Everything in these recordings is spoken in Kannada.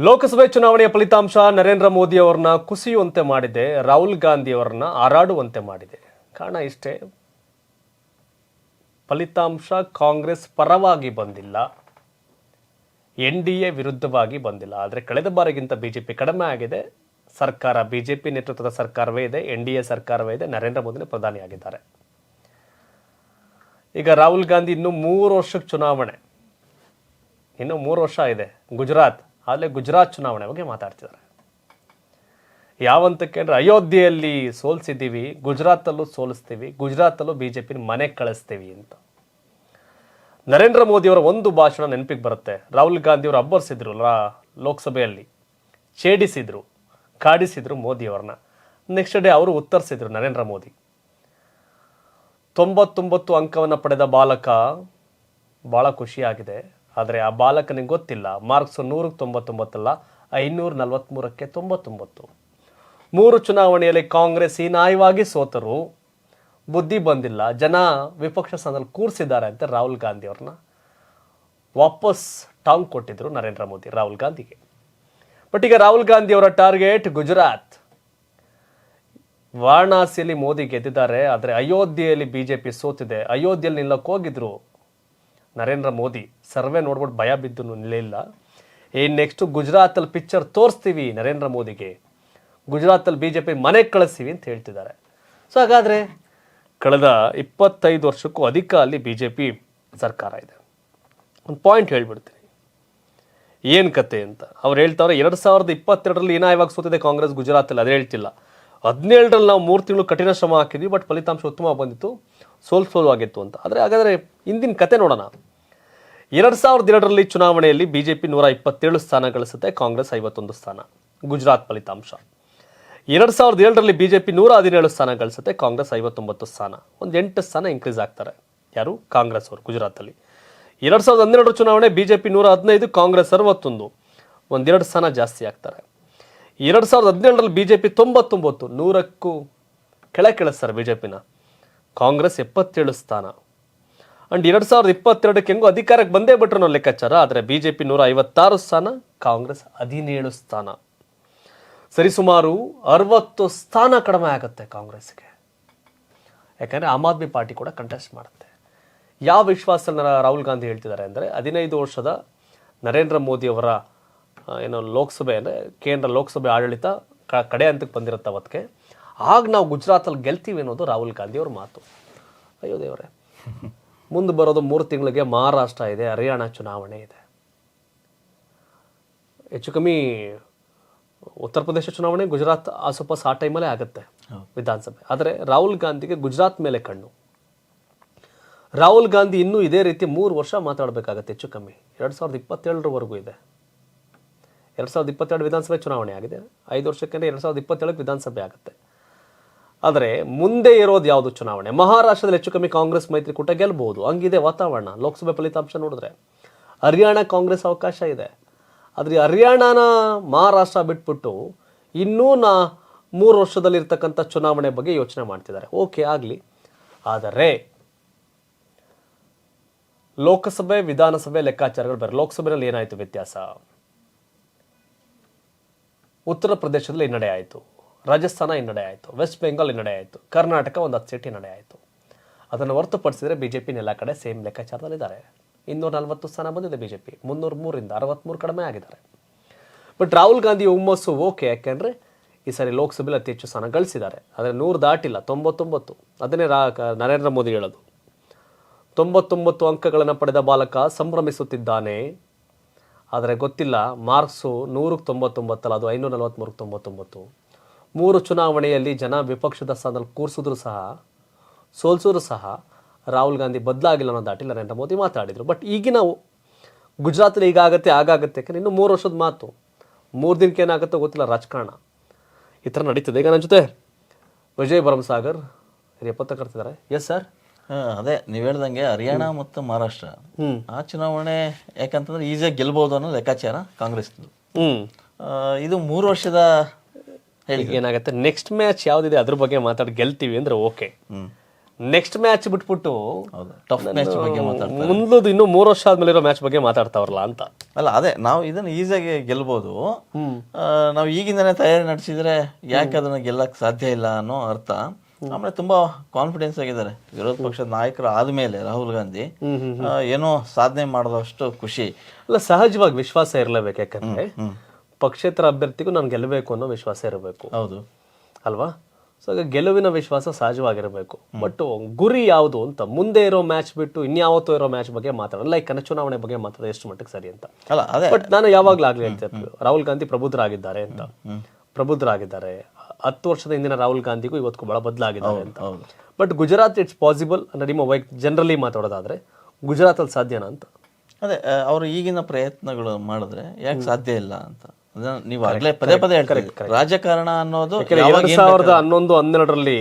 ಲೋಕಸಭೆ ಚುನಾವಣೆಯ ಫಲಿತಾಂಶ ನರೇಂದ್ರ ಮೋದಿ ಅವರನ್ನ ಕುಸಿಯುವಂತೆ ಮಾಡಿದೆ, ರಾಹುಲ್ ಗಾಂಧಿ ಅವರನ್ನ ಹಾರಾಡುವಂತೆ ಮಾಡಿದೆ. ಕಾರಣ ಇಷ್ಟೇ. ಫಲಿತಾಂಶ ಕಾಂಗ್ರೆಸ್ ಪರವಾಗಿ ಬಂದಿಲ್ಲ. ಎನ್ ಡಿ ಎ ವಿರುದ್ಧವಾಗಿ ಬಂದಿಲ್ಲ. ಆದರೆ ಕಳೆದ ಬಾರಿಗಿಂತ ಬಿಜೆಪಿ ಕಡಿಮೆ ಆಗಿದೆ. ಸರ್ಕಾರ, ಬಿಜೆಪಿ ನೇತೃತ್ವದ ಸರ್ಕಾರವೇ ಇದೆ, ಎನ್ ಡಿ ಎ ಸರ್ಕಾರವೇ ಇದೆ, ನರೇಂದ್ರ ಮೋದಿನೇ ಪ್ರಧಾನಿಯಾಗಿದ್ದಾರೆ. ಈಗ ರಾಹುಲ್ ಗಾಂಧಿ ಇನ್ನೂ ಮೂರು ವರ್ಷಕ್ಕೆ ಚುನಾವಣೆ. ಇನ್ನೂ ಮೂರು ವರ್ಷ ಇದೆ. ಗುಜರಾತ್ ಆಗಲೇ ಗುಜರಾತ್ ಚುನಾವಣೆ ಬಗ್ಗೆ ಮಾತಾಡ್ತಿದ್ದಾರೆ. ಯಾವಂತಕ್ಕೆ ಅಂದರೆ ಅಯೋಧ್ಯೆಯಲ್ಲಿ ಸೋಲ್ಸಿದ್ದೀವಿ, ಗುಜರಾತಲ್ಲೂ ಸೋಲಿಸ್ತೀವಿ, ಗುಜರಾತಲ್ಲೂ ಬಿ ಜೆ ಪಿನ ಮನೆ ಕಳಿಸ್ತೀವಿ ಅಂತ. ನರೇಂದ್ರ ಮೋದಿಯವರ ಒಂದು ಭಾಷಣ ನೆನಪಿಗೆ ಬರುತ್ತೆ. ರಾಹುಲ್ ಗಾಂಧಿಯವರು ಅಬ್ಬರಿಸಿದ್ರು ಲೋಕಸಭೆಯಲ್ಲಿ, ಛೇಡಿಸಿದ್ರು, ಕಾಡಿಸಿದ್ರು ಮೋದಿಯವ್ರನ್ನ. ನೆಕ್ಸ್ಟ್ ಡೇ ಅವರು ಉತ್ತರಿಸಿದ್ರು ನರೇಂದ್ರ ಮೋದಿ. ತೊಂಬತ್ತೊಂಬತ್ತು ಅಂಕವನ್ನು ಪಡೆದ ಬಾಲಕ ಭಾಳ ಖುಷಿಯಾಗಿದೆ. ಆದರೆ ಆ ಬಾಲಕನಿಗೆ ಗೊತ್ತಿಲ್ಲ. ಮಾರ್ಕ್ಸ್ ನೂರಕ್ಕೆ ತೊಂಬತ್ತೊಂಬತ್ತಲ್ಲ ಐನೂರ ನಲವತ್ತ್ಮೂರಕ್ಕೆ ತೊಂಬತ್ತೊಂಬತ್ತು. ಮೂರು ಚುನಾವಣೆಯಲ್ಲಿ ಕಾಂಗ್ರೆಸ್ ಹೀನಾಯವಾಗಿ ಸೋತರು. ಬುದ್ಧಿ ಬಂದಿಲ್ಲ. ಜನ ವಿಪಕ್ಷ ಸ್ಥಾನದಲ್ಲಿ ಕೂರಿಸಿದ್ದಾರೆ ಅಂತ ರಾಹುಲ್ ಗಾಂಧಿ ಅವ್ರನ್ನ. ವಾಪಸ್ ಟಾಂಗ್ ಕೊಟ್ಟಿದ್ರು ನರೇಂದ್ರ ಮೋದಿ ರಾಹುಲ್ ಗಾಂಧಿಗೆ. ಬಟ್ ಈಗ ರಾಹುಲ್ ಗಾಂಧಿ ಅವರ ಟಾರ್ಗೆಟ್ ಗುಜರಾತ್. ವಾರಣಾಸಿಯಲ್ಲಿ ಮೋದಿ ಗೆದ್ದಿದ್ದಾರೆ. ಆದರೆ ಅಯೋಧ್ಯೆಯಲ್ಲಿ ಬಿಜೆಪಿ ಸೋತಿದೆ. ಅಯೋಧ್ಯೆಯಲ್ಲಿ ನಿಲ್ಲಕ್ಕೆ ಹೋಗಿದ್ರು. ನರೇಂದ್ರ ಮೋದಿ ಸರ್ವೆ ನೋಡ್ಬಿಟ್ಟು ಭಯ ಬಿದ್ದು ನಿಲ್ಲಿಲ್ಲ ಏನು ನೆಕ್ಸ್ಟು ಗುಜರಾತಲ್ಲಿ ಪಿಕ್ಚರ್ ತೋರಿಸ್ತೀವಿ ನರೇಂದ್ರ ಮೋದಿಗೆ. ಗುಜರಾತಲ್ಲಿ ಬಿ ಜೆ ಪಿ ಮನೆಗೆ ಕಳಿಸ್ತೀವಿ ಅಂತ ಹೇಳ್ತಿದ್ದಾರೆ. ಸೊ ಹಾಗಾದರೆ ಕಳೆದ ಇಪ್ಪತ್ತೈದು ವರ್ಷಕ್ಕೂ ಅಧಿಕ ಅಲ್ಲಿ ಬಿ ಜೆ ಪಿ ಸರ್ಕಾರ ಇದೆ. ಒಂದು ಪಾಯಿಂಟ್ ಹೇಳ್ಬಿಡ್ತೀನಿ. ಏನು ಕತೆ ಅಂತ. ಅವ್ರು ಹೇಳ್ತಾವ್ರೆ, ಎರಡು ಸಾವಿರದ ಇಪ್ಪತ್ತೆರಡರಲ್ಲಿ ಏನಾಯವಾಗ ಸೋತಿದೆ ಕಾಂಗ್ರೆಸ್? ಗುಜರಾತಲ್ಲಿ. ಅದು ಹೇಳ್ತಿಲ್ಲ. ಹದಿನೇಳರಲ್ಲಿ ನಾವು ಮೂರು ತಿಂಗಳು ಕಠಿಣ ಶ್ರಮ ಹಾಕಿದ್ವಿ, ಬಟ್ ಫಲಿತಾಂಶ ಉತ್ತಮ ಬಂದಿತ್ತು. ಸೋಲ್ ಆಗಿತ್ತು ಅಂತ. ಆದರೆ ಹಾಗಾದರೆ ಇಂದಿನ ಕತೆ ನೋಡೋಣ. ಎರಡು ಸಾವಿರದ ಎರಡರಲ್ಲಿ ಚುನಾವಣೆಯಲ್ಲಿ ಬಿ ಜೆ ಪಿ ನೂರ ಇಪ್ಪತ್ತೇಳು ಸ್ಥಾನ ಗಳಿಸುತ್ತೆ, ಕಾಂಗ್ರೆಸ್ ಐವತ್ತೊಂದು ಸ್ಥಾನ. ಗುಜರಾತ್ ಫಲಿತಾಂಶ. ಎರಡು ಸಾವಿರದ ಏಳರಲ್ಲಿ ಪಿ ನೂರ ಹದಿನೇಳು ಸ್ಥಾನ ಗಳಿಸುತ್ತೆ, ಕಾಂಗ್ರೆಸ್ ಐವತ್ತೊಂಬತ್ತು ಸ್ಥಾನ. ಒಂದು ಎಂಟು ಸ್ಥಾನ ಇನ್ಕ್ರೀಸ್ ಆಗ್ತಾರೆ. ಯಾರು? ಕಾಂಗ್ರೆಸ್ ಅವರು ಗುಜರಾತಲ್ಲಿ. ಎರಡು ಸಾವಿರದ ಹನ್ನೆರಡರ ಚುನಾವಣೆ ಬಿ ಜೆ ಪಿ ನೂರ ಹದಿನೈದು, ಕಾಂಗ್ರೆಸ್ ಅರವತ್ತೊಂದು. ಒಂದೆರಡು ಸ್ಥಾನ ಜಾಸ್ತಿ ಆಗ್ತಾರೆ. ಎರಡು ಸಾವಿರದ ಹದಿನೇಳರಲ್ಲಿ ಪಿ ತೊಂಬತ್ತೊಂಬತ್ತು, ನೂರಕ್ಕೂ ಕೆಳ ಜೆ ಬಿಜೆಪಿನ. ಕಾಂಗ್ರೆಸ್ ಎಪ್ಪತ್ತೇಳು ಸ್ಥಾನ. ಅಂಡ್ ಎರಡು ಸಾವಿರದ ಇಪ್ಪತ್ತೆರಡಕ್ಕೆ ಹೆಂಗೋ ಅಧಿಕಾರಕ್ಕೆ ಬಂದೇ ಬಿಟ್ರು ಅನ್ನೋ ಲೆಕ್ಕಾಚಾರ ಆದರೆ ಬಿ ಜೆ ಪಿ ನೂರ ಐವತ್ತಾರು ಸ್ಥಾನ ಕಾಂಗ್ರೆಸ್ ಹದಿನೇಳು ಸ್ಥಾನ. ಸರಿಸುಮಾರು ಅರವತ್ತು ಸ್ಥಾನ ಕಡಿಮೆ ಆಗುತ್ತೆ ಕಾಂಗ್ರೆಸ್ಗೆ. ಯಾಕಂದರೆ ಆಮ್ ಆದ್ಮಿ ಪಾರ್ಟಿ ಕೂಡ ಕಂಟೆಸ್ಟ್ ಮಾಡುತ್ತೆ. ಯಾವ ವಿಶ್ವಾಸನ ರಾಹುಲ್ ಗಾಂಧಿ ಹೇಳ್ತಿದ್ದಾರೆ ಅಂದರೆ ಹದಿನೈದು ವರ್ಷದ ನರೇಂದ್ರ ಮೋದಿ ಅವರ ಆ, ಏನೋ ಲೋಕಸಭೆ ಅಂದರೆ ಕೇಂದ್ರ ಲೋಕಸಭೆ ಆಡಳಿತ ಕಡೆ ಹಂತಕ್ಕೆ ಬಂದಿರುತ್ತೆ ಅವತ್ತಿಗೆ. ಆಗ ನಾವು ಗುಜರಾತಲ್ಲಿ ಗೆಲ್ತೀವಿ ಅನ್ನೋದು ರಾಹುಲ್ ಗಾಂಧಿ ಅವ್ರ ಮಾತು. ಅಯ್ಯೋ ದೇವರೇ. ಮುಂದೆ ಬರೋದು ಮೂರು ತಿಂಗಳಿಗೆ ಮಹಾರಾಷ್ಟ್ರ ಇದೆ ಹರಿಯಾಣ ಚುನಾವಣೆ ಇದೆ. ಹೆಚ್ಚು ಕಮ್ಮಿ ಉತ್ತರ ಪ್ರದೇಶ ಚುನಾವಣೆ ಗುಜರಾತ್ ಆಸುಪಾಸು ಆ ಟೈಮಲ್ಲೇ ಆಗುತ್ತೆ ವಿಧಾನಸಭೆ. ಆದರೆ ರಾಹುಲ್ ಗಾಂಧಿಗೆ ಗುಜರಾತ್ ಮೇಲೆ ಕಣ್ಣು. ರಾಹುಲ್ ಗಾಂಧಿ ಇನ್ನೂ ಇದೇ ರೀತಿ ಮೂರು ವರ್ಷ ಮಾತಾಡಬೇಕಾಗತ್ತೆ ಹೆಚ್ಚು ಕಮ್ಮಿ. ಎರಡು ಸಾವಿರದ ಇಪ್ಪತ್ತೇಳರವರೆಗೂ ಇದೆ. ಎರಡು ಸಾವಿರದ ಇಪ್ಪತ್ತೆರಡು ವಿಧಾನಸಭೆ ಚುನಾವಣೆ ಆಗಿದೆ. ಐದು ವರ್ಷಕ್ಕೆ ಎರಡು ಸಾವಿರದ ಇಪ್ಪತ್ತೇಳಕ್ಕೆ ವಿಧಾನಸಭೆ ಆಗುತ್ತೆ. ಆದರೆ ಮುಂದೆ ಇರೋದು ಯಾವುದು ಚುನಾವಣೆ? ಮಹಾರಾಷ್ಟ್ರದಲ್ಲಿ ಹೆಚ್ಚು ಕಮ್ಮಿ ಕಾಂಗ್ರೆಸ್ ಮೈತ್ರಿಕೂಟ ಗೆಲ್ಲಬಹುದು ಹಂಗಿದೆ ವಾತಾವರಣ. ಲೋಕಸಭೆ ಫಲಿತಾಂಶ ನೋಡಿದ್ರೆ. ಹರಿಯಾಣ ಕಾಂಗ್ರೆಸ್ ಅವಕಾಶ ಇದೆ. ಆದರೆ ಹರಿಯಾಣನ ಮಹಾರಾಷ್ಟ್ರ ಬಿಟ್ಬಿಟ್ಟು ಇನ್ನೂ ನಾ ಮೂರು ವರ್ಷದಲ್ಲಿರ್ತಕ್ಕಂಥ ಚುನಾವಣೆ ಬಗ್ಗೆ ಯೋಚನೆ ಮಾಡ್ತಿದ್ದಾರೆ. ಓಕೆ, ಆಗಲಿ. ಆದರೆ ಲೋಕಸಭೆ, ವಿಧಾನಸಭೆ ಲೆಕ್ಕಾಚಾರಗಳು ಬೇರೆ. ಲೋಕಸಭೆಯಲ್ಲಿ ಏನಾಯಿತು ವ್ಯತ್ಯಾಸ? ಉತ್ತರ ಪ್ರದೇಶದಲ್ಲಿ ಹಿನ್ನಡೆ ಆಯಿತು. ರಾಜಸ್ಥಾನ ಹಿನ್ನಡೆ ಆಯಿತು. ವೆಸ್ಟ್ ಬೆಂಗಾಲ್ ಹಿನ್ನಡೆ ಆಯಿತು. ಕರ್ನಾಟಕ ಒಂದು ಹತ್ತು ಸೀಟ್ ಹಿನ್ನಡೆ ಆಯಿತು. ಅದನ್ನು ಹೊರತುಪಡಿಸಿದರೆ ಬಿ ಜೆ ಎಲ್ಲ ಕಡೆ ಸೇಮ್ ಲೆಕ್ಕಾಚಾರದಲ್ಲಿದ್ದಾರೆ. ಇನ್ನೂರ ನಲವತ್ತು ಸ್ಥಾನ ಬಂದಿದೆ ಬಿ ಜೆ ಪಿ ಮುನ್ನೂರ ಮೂರಿಂದ ಅರವತ್ತ್ಮೂರು ಕಡಿಮೆ ಆಗಿದ್ದಾರೆ. ಬಟ್ ರಾಹುಲ್ ಗಾಂಧಿ ಹುಮ್ಮಸ್ಸು ಓಕೆ ಯಾಕೆಂದರೆ ಈ ಸಾರಿ ಲೋಕಸಭೆಯಲ್ಲಿ ಅತಿ ಹೆಚ್ಚು ಸ್ಥಾನ ಗಳಿಸಿದ್ದಾರೆ. ಆದರೆ ನೂರು ದಾಟಿಲ್ಲ, ತೊಂಬತ್ತೊಂಬತ್ತು. ಅದನ್ನೇ ರಾ ನರೇಂದ್ರ ಮೋದಿ ಹೇಳೋದು. ತೊಂಬತ್ತೊಂಬತ್ತು ಅಂಕಗಳನ್ನು ಪಡೆದ ಬಾಲಕ ಸಂಭ್ರಮಿಸುತ್ತಿದ್ದಾನೆ. ಆದರೆ ಗೊತ್ತಿಲ್ಲ, ಮಾರ್ಕ್ಸು ನೂರಕ್ಕೆ ತೊಂಬತ್ತೊಂಬತ್ತಲ್ಲ, ಅದು ಐನೂರ ನಲವತ್ತ್ಮೂರಕ್ಕೆ ತೊಂಬತ್ತೊಂಬತ್ತು. ಮೂರು ಚುನಾವಣೆಯಲ್ಲಿ ಜನ ವಿಪಕ್ಷದ ಸ್ಥಾನದಲ್ಲಿ ಕೂರಿಸಿದ್ರು ಸಹ ಸೋಲ್ಸಿದ್ರು ಸಹ ರಾಹುಲ್ ಗಾಂಧಿ ಬದಲಾಗಿಲ್ಲ ಅನ್ನೋ ದಾಟಿ ನರೇಂದ್ರ ಮೋದಿ ಮಾತಾಡಿದರು. ಬಟ್ ಈಗಿನ ಗುಜರಾತಲ್ಲಿ ಈಗಾಗತ್ತೆ ಆಗಾಗತ್ತೆ ಯಾಕಂದ್ರೆ ಇನ್ನು ಮೂರು ವರ್ಷದ ಮಾತು. ಮೂರು ದಿನಕ್ಕೆ ಏನಾಗುತ್ತೋ ಗೊತ್ತಿಲ್ಲ ರಾಜಕಾರಣ. ಈ ಥರ ನಡೀತದೆ. ಈಗ ನನ್ನ ಜೊತೆ ವಿಜಯ್ ಭರಮಸಾಗರ್ ಹಿರಿಯ ಪತ್ರಕರ್ತಿದ್ದಾರೆ ಎಸ್ ಸರ್ ಹಾ, ಅದೇ ನೀವು ಹೇಳ್ದಂಗೆ ಹರಿಯಾಣ ಮತ್ತು ಮಹಾರಾಷ್ಟ್ರ. ಆ ಚುನಾವಣೆ ಯಾಕಂತಂದ್ರೆ ಈಸಿಯಾಗಿ ಗೆಲ್ಬಹುದು ಅನ್ನೋ ಲೆಕ್ಕಾಚಾರ ಕಾಂಗ್ರೆಸ್ ಇದು ಮೂರು ವರ್ಷದ ಏನಾಗುತ್ತೆ? ನೆಕ್ಸ್ಟ್ ಮ್ಯಾಚ್ ಯಾವ್ದಿದೆ ಅದ್ರ ಬಗ್ಗೆ ಮಾತಾಡಿ ಗೆಲ್ತೀವಿ ಅಂದ್ರೆ ಓಕೆ ನೆಕ್ಸ್ಟ್ ಮ್ಯಾಚ್ ಬಿಟ್ಬಿಟ್ಟು ಟಫ್ ಮ್ಯಾಚ್ ಬಗ್ಗೆ ಮಾತಾಡ್ತಾರೆ. ಇನ್ನು ಮೂರು ವರ್ಷ ಆದ್ಮೇಲೆ ಇರೋ ಮ್ಯಾಚ್ ಬಗ್ಗೆ ಮಾತಾಡ್ತಾವ್ರಲ್ಲ ಅಂತ. ಅಲ್ಲ ಅದೇ ನಾವು ಇದನ್ನ ಈಸಿಯಾಗಿ ಗೆಲ್ಬೋದು. ನಾವು ಈಗಿಂದನೇ ತಯಾರಿ ನಡೆಸಿದ್ರೆ ಯಾಕೆ ಅದನ್ನ ಗೆಲ್ಲಕ್ ಸಾಧ್ಯ ಇಲ್ಲ ಅನ್ನೋ ಅರ್ಥ. ಆಮೇಲೆ ತುಂಬಾ ಕಾನ್ಫಿಡೆನ್ಸ್ ಆಗಿದ್ದಾರೆ. ವಿರೋಧ ಪಕ್ಷದ ನಾಯಕರು ಆದ್ಮೇಲೆ ರಾಹುಲ್ ಗಾಂಧಿ. ಏನೋ ಸಾಧನೆ ಮಾಡಿದಷ್ಟು ಖುಷಿ. ಅಲ್ಲ ಸಹಜವಾಗಿ ವಿಶ್ವಾಸ ಇರಲೇಬೇಕು ಯಾಕಂದ್ರೆ ಪಕ್ಷೇತರ ಅಭ್ಯರ್ಥಿಗೂ ನಾನು ಗೆಲ್ಲಬೇಕು ಅನ್ನೋ ವಿಶ್ವಾಸ ಇರಬೇಕು. ಹೌದು. ಅಲ್ವಾ? ಸೊ ಗೆಲುವಿನ ವಿಶ್ವಾಸ ಸಹಜವಾಗಿರಬೇಕು. ಬಟ್ ಗುರಿ ಯಾವುದು ಅಂತ ಮುಂದೆ ಇರೋ ಮ್ಯಾಚ್ ಬಿಟ್ಟು ಇನ್ಯಾವತ್ತೋ ಇರೋ ಮ್ಯಾಚ್ ಬಗ್ಗೆ ಮಾತಾಡೋದು. ಲೈಕ್ ಕನ ಚುನಾವಣೆ ಬಗ್ಗೆ ಮಾತಾಡೋದು ಎಷ್ಟು ಮಟ್ಟಿಗೆ ಸರಿ ಅಂತ. ಅಲ್ಲ ಅದೇ ಬಟ್ ನಾನು ಯಾವಾಗ್ಲೂ ಆಗಲಿ ಹೇಳ್ತೇನೆ ರಾಹುಲ್ ಗಾಂಧಿ ಪ್ರಬುದ್ಧರಾಗಿದ್ದಾರೆ ಅಂತ. ಪ್ರಬುದ್ಧರಾಗಿದ್ದಾರೆ. ಹತ್ತು ವರ್ಷದ ಹಿಂದಿನ ರಾಹುಲ್ ಗಾಂಧಿಗೂ ಇವತ್ತು ಬಹಳ ಬದಲಾಗಿದ್ದಾರೆ ಅಂತ. ಬಟ್ ಗುಜರಾತ್ ಇಟ್ಸ್ ಪಾಸಿಬಲ್ ಅಂದ್ರೆ ನಿಮ್ಮ ವೈಕ್ ಜನರಲಿ ಮಾತಾಡೋದಾದ್ರೆ ಗುಜರಾತಲ್ಲಿ ಸಾಧ್ಯನಾ ಅಂತ? ಅದೇ ಅವರು ಈಗಿನ ಪ್ರಯತ್ನಗಳು ಮಾಡಿದ್ರೆ ಯಾಕೆ ಸಾಧ್ಯ ಇಲ್ಲ ಅಂತ. ನೀವು ಆಗ್ಲೇ ಪದೇ ಪದೇ ಹೇಳ್ತಾರೆ. ರಾಜಕಾರಣ ಅನ್ನೋದು ಎರಡ್ ಸಾವಿರದ ಹನ್ನೊಂದು ಹನ್ನೆರಡರಲ್ಲಿ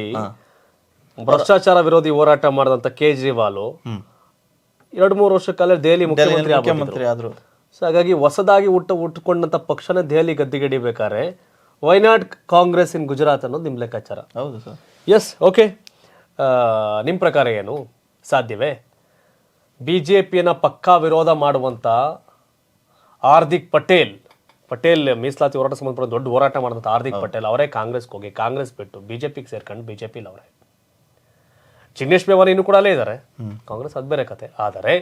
ಭ್ರಷ್ಟಾಚಾರ ವಿರೋಧಿ ಹೋರಾಟ ಮಾಡಿದಂತ ಕೇಜ್ರಿವಾಲ್ ಎರಡ್ ಮೂರು ವರ್ಷ ಕಾಲ ದೆಹಲಿ ಮುಖ್ಯಮಂತ್ರಿ ಆದ್ರು. ಸೊ ಹಾಗಾಗಿ ಹೊಸದಾಗಿ ಹುಟ್ಟ ಹುಟ್ಟುಕೊಂಡಂತ ಪಕ್ಷನೇ ದೆಹಲಿ ಗದ್ದಿಗೆಡಿಬೇಕಾದ್ರೆ ವೈನಾಡ್ ಕಾಂಗ್ರೆಸ್ ಇನ್ ಗುಜರಾತ್ ಅನ್ನೋದು ನಿಮ್ ಲೆಕ್ಕಾಚಾರ? ಹೌದು ಸರ್. ಎಸ್ ಓಕೆ ನಿಮ್ಮ ಪ್ರಕಾರ ಏನು? ಸಾಧ್ಯವೇ? ಬಿ ಜೆ ಪಿಯನ್ನು ಪಕ್ಕಾ ವಿರೋಧ ಮಾಡುವಂಥ ಹಾರ್ದಿಕ್ ಪಟೇಲ್ ಪಟೇಲ್ ಮೀಸಲಾತಿ ಹೋರಾಟ ಸಂಬಂಧಪಟ್ಟ ದೊಡ್ಡ ಹೋರಾಟ ಮಾಡಿದಂಥ ಹಾರ್ದಿಕ್ ಪಟೇಲ್ ಅವರೇ ಕಾಂಗ್ರೆಸ್ಗೆ ಹೋಗಿ ಕಾಂಗ್ರೆಸ್ ಬಿಟ್ಟು ಬಿ ಜೆ ಪಿಗೆ ಸೇರ್ಕೊಂಡು ಬಿ ಜೆ ಪಿಲಿ ಅವರೇ. ಜಿಗ್ನೇಶ್ ಮೇವಾನಿ ಇನ್ನೂ ಕೂಡ ಅಲ್ಲೇ ಇದ್ದಾರೆ ಕಾಂಗ್ರೆಸ್ ಅದು ಬೇರೆ ಕತೆ. ಆದರೆ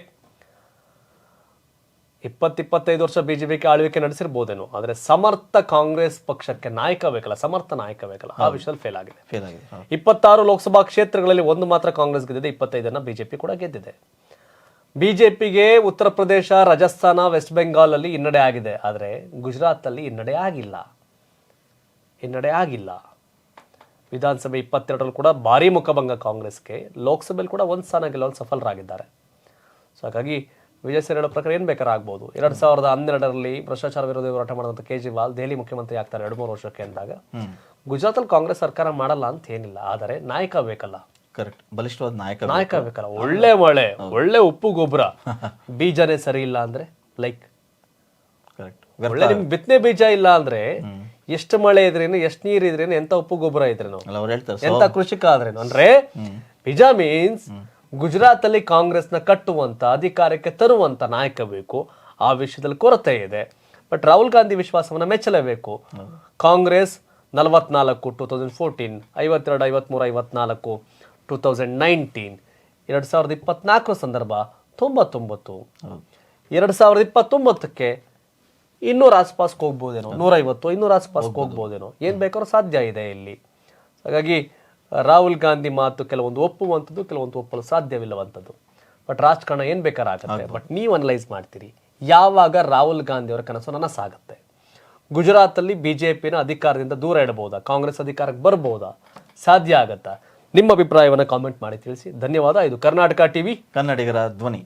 ಇಪ್ಪತ್ತಿಪ್ಪತ್ತೈದು ವರ್ಷ ಬಿಜೆಪಿಗೆ ಆಳ್ವಿಕೆ ನಡೆಸಿರ್ಬೋದೇನೋ ಆದರೆ ಸಮರ್ಥ ಕಾಂಗ್ರೆಸ್ ಪಕ್ಷಕ್ಕೆ ನಾಯಕ ಬೇಕಲ್ಲ ಸಮರ್ಥ ನಾಯಕ ಬೇಕಲ್ಲ ಆ ವಿಷಯದಲ್ಲಿ ಫೇಲ್ ಆಗಿದೆ. ಫೇಲ್ ಆಗಿದೆ. ಇಪ್ಪತ್ತಾರು ಲೋಕಸಭಾ ಕ್ಷೇತ್ರಗಳಲ್ಲಿ ಒಂದು ಮಾತ್ರ ಕಾಂಗ್ರೆಸ್ ಗೆದ್ದಿದೆ ಇಪ್ಪತ್ತೈದನ್ನ ಬಿಜೆಪಿ ಕೂಡ ಗೆದ್ದಿದೆ. ಬಿಜೆಪಿಗೆ ಉತ್ತರ ಪ್ರದೇಶ ರಾಜಸ್ಥಾನ ವೆಸ್ಟ್ ಬೆಂಗಾಲ್ ಅಲ್ಲಿ ಹಿನ್ನಡೆ ಆಗಿದೆ. ಆದರೆ ಗುಜರಾತ್ ಅಲ್ಲಿ ಹಿನ್ನಡೆ ಆಗಿಲ್ಲ. ಹಿನ್ನಡೆ ಆಗಿಲ್ಲ. ವಿಧಾನಸಭೆ ಇಪ್ಪತ್ತೆರಡರಲ್ಲಿ ಕೂಡ ಭಾರಿ ಮುಖಭಂಗ ಕಾಂಗ್ರೆಸ್ಗೆ. ಲೋಕಸಭೆಯಲ್ಲಿ ಕೂಡ ಒಂದು ಸ್ಥಾನ ಗೆಲ್ಲಲು ಸಫಲರಾಗಿದ್ದಾರೆ. ಸೊ ಹಾಗಾಗಿ ವಿಜಯ್ ಸೇರಿ ಹೇಳೋ ಪ್ರಕಾರ ಏನು ಬೇಕಾದ್ರೆ ಆಗ್ಬೋದು. ಎರಡು ಸಾವಿರದ ಹನ್ನೆರಡರಲ್ಲಿ ಭ್ರಷ್ಟಾಚಾರ ವಿರೋಧಿ ಹೋರಾಟ ಮಾಡುವಂಥ ಕೇಜ್ರಿವಾಲ್ ದೆಹಲಿ ಮುಖ್ಯಮಂತ್ರಿ ಆಗ್ತಾರೆ ಎರಡು ಮೂರು ವರ್ಷಕ್ಕೆ ಅಂದಾಗ. ಗುಜರಾತಲ್ಲಿ ಕಾಂಗ್ರೆಸ್ ಸರ್ಕಾರ ಮಾಡಲ್ಲ ಅಂತ ಏನಿಲ್ಲ. ಆದರೆ ನಾಯಕ ಬೇಕಲ್ಲ. ಕರೆಕ್ಟ್ ಬಲಿಷ್ಠವಾದ ನಾಯಕ ನಾಯಕ ಬೇಕಲ್ಲ ಒಳ್ಳೆ ಮಳೆ ಒಳ್ಳೆ ಉಪ್ಪು ಗೊಬ್ಬರ. ಬೀಜನೇ ಸರಿ ಇಲ್ಲ ಅಂದ್ರೆ ಲೈಕ್ ಕರೆಕ್ಟ್ ಒಳ್ಳೆ ನಿಮ್ಗೆ ಬಿತ್ತನೆ ಬೀಜ ಇಲ್ಲ ಅಂದ್ರೆ ಎಷ್ಟು ಮಳೆ ಇದ್ರೇನು ಎಷ್ಟು ನೀರ್ ಇದ್ರೇನು ಎಂತ ಉಪ್ಪು ಗೊಬ್ಬರ ಇದ್ರೇನು? ಅಲ್ಲ ಅವ್ರು ಹೇಳ್ತಾರೆ ಎಂತ ಕೃಷಿಕ ಆದ್ರೇನು? ಅಂದ್ರೆ ಬೀಜ ಮೀನ್ಸ್ ಗುಜರಾತ್ ಅಲ್ಲಿ ಕಾಂಗ್ರೆಸ್ನ ಕಟ್ಟುವಂತ ಅಧಿಕಾರಕ್ಕೆ ತರುವಂತ ನಾಯಕ ಬೇಕು. ಆ ವಿಷಯದಲ್ಲಿ ಕೊರತೆ ಇದೆ. ಬಟ್ ರಾಹುಲ್ ಗಾಂಧಿ ವಿಶ್ವಾಸವನ್ನ ಮೆಚ್ಚಲೇಬೇಕು. ಕಾಂಗ್ರೆಸ್ ನಲವತ್ನಾಲ್ಕು ಟೂ ತೌಸಂಡ್ ಫೋರ್ಟೀನ್ ಐವತ್ತೆರಡು ಐವತ್ಮೂರು ಐವತ್ನಾಲ್ಕು. ಟೂ ತೌಸಂಡ್ ನೈನ್ಟೀನ್ ಎರಡು ಸಾವಿರದ ಇಪ್ಪತ್ನಾಲ್ಕರ ಸಂದರ್ಭ ತೊಂಬತ್ತೊಂಬತ್ತು. ಎರಡು ಸಾವಿರದ ಇಪ್ಪತ್ತೊಂಬತ್ತಕ್ಕೆ ಇನ್ನೂರ ಆಸ್ಪಾಸ್ಗೆ ಹೋಗ್ಬೋದೇನೋ ನೂರೈವತ್ತು ಇನ್ನೂರ ಆಸ್ಪಾಸ್ಗೆ ಹೋಗ್ಬೋದೇನೋ ಏನು ಬೇಕಾದ್ರೂ ಸಾಧ್ಯ ಇದೆ ಇಲ್ಲಿ. ಹಾಗಾಗಿ ರಾಹುಲ್ ಗಾಂಧಿ ಮಾತು ಕೆಲವೊಂದು ಒಪ್ಪುವಂಥದ್ದು ಕೆಲವೊಂದು ಒಪ್ಪಲು ಸಾಧ್ಯವಿಲ್ಲವಂಥದ್ದು. ಬಟ್ ರಾಜಕಾರಣ ಏನು ಬೇಕಾದ್ರೆ ಆಗುತ್ತೆ. ಬಟ್ ನೀವು ಅನಲೈಸ್ ಮಾಡ್ತೀರಿ. ಯಾವಾಗ ರಾಹುಲ್ ಗಾಂಧಿ ಅವರ ಕನಸು ನನಸಾಗುತ್ತೆ ಗುಜರಾತಲ್ಲಿ ಬಿ ಜೆ ಪಿನ ಅಧಿಕಾರದಿಂದ ದೂರ ಇಡಬಹುದಾ? ಕಾಂಗ್ರೆಸ್ ಅಧಿಕಾರಕ್ಕೆ ಬರ್ಬೋದಾ? ಸಾಧ್ಯ ಆಗತ್ತಾ? ನಿಮ್ಮ ಅಭಿಪ್ರಾಯವನ್ನು ಕಾಮೆಂಟ್ ಮಾಡಿ ತಿಳಿಸಿ. ಧನ್ಯವಾದ. ಇದು ಕರ್ನಾಟಕ ಟಿವಿ ಕನ್ನಡಿಗರ ಧ್ವನಿ.